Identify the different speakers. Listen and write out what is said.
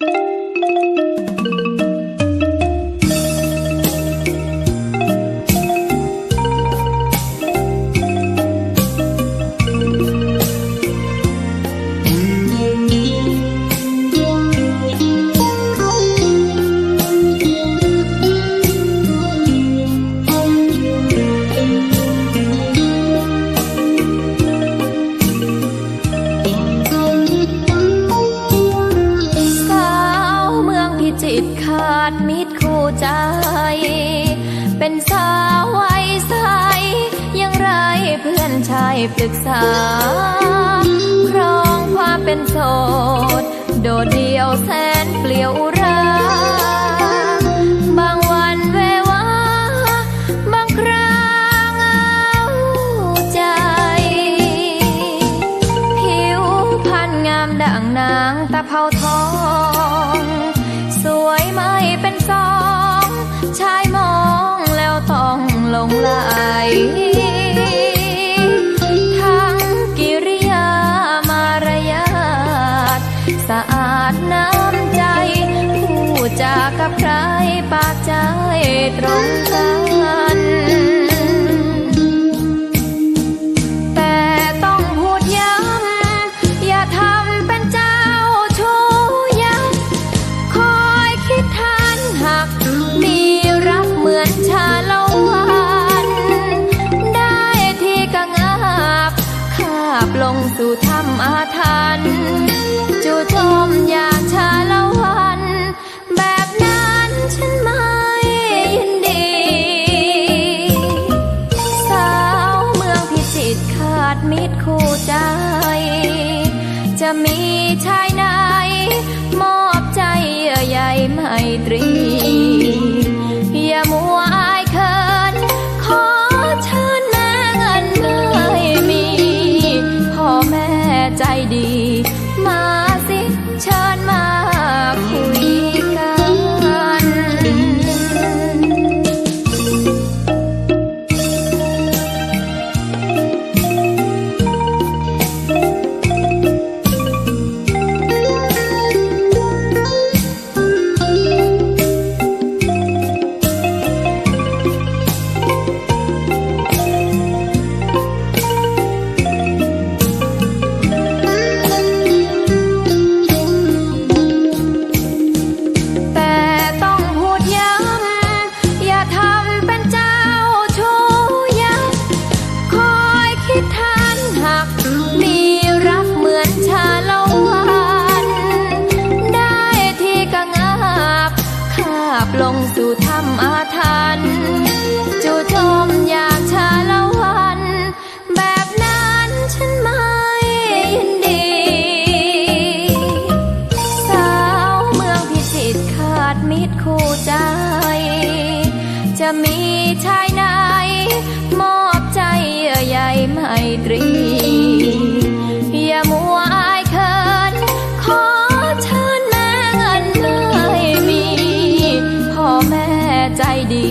Speaker 1: ส มืองพิจิตรขาดมิตรคู่ใจ เป็นสาวไว้ใสยังไรเพื่อนชายปรึกษา ครองความเป็นโสด โดดเดียวแสนเปลี่ยวอุรา บางวันเววาบางครั้งเอาใจ ผิวพรรณงามดังนาากับใครปากใจตรงกันแต่ต้องพูดย้ำอย่าทำเป็นเจ้าชู้ยักคอยคิดทานหักมีรักเหมือนชาละวันได้ที่กังอาบคาบลงสู่ถ้ำอาถรรพ์จู่โจมอย่างชาละวัน ดมิตรคู่ใจ จะมีชายไหนมอบใจเยื่อใยไมตรี ลงสู่ถ้ำอาถรรพ์จู่โจมอยางชาละวัน แบบนั้นฉันไม่ยินดี สาวเมืองพิจิตรขาดมิตรคู่ใจ จะมีชายไหนมอบใจเยื่อใยไมตรี ใจดี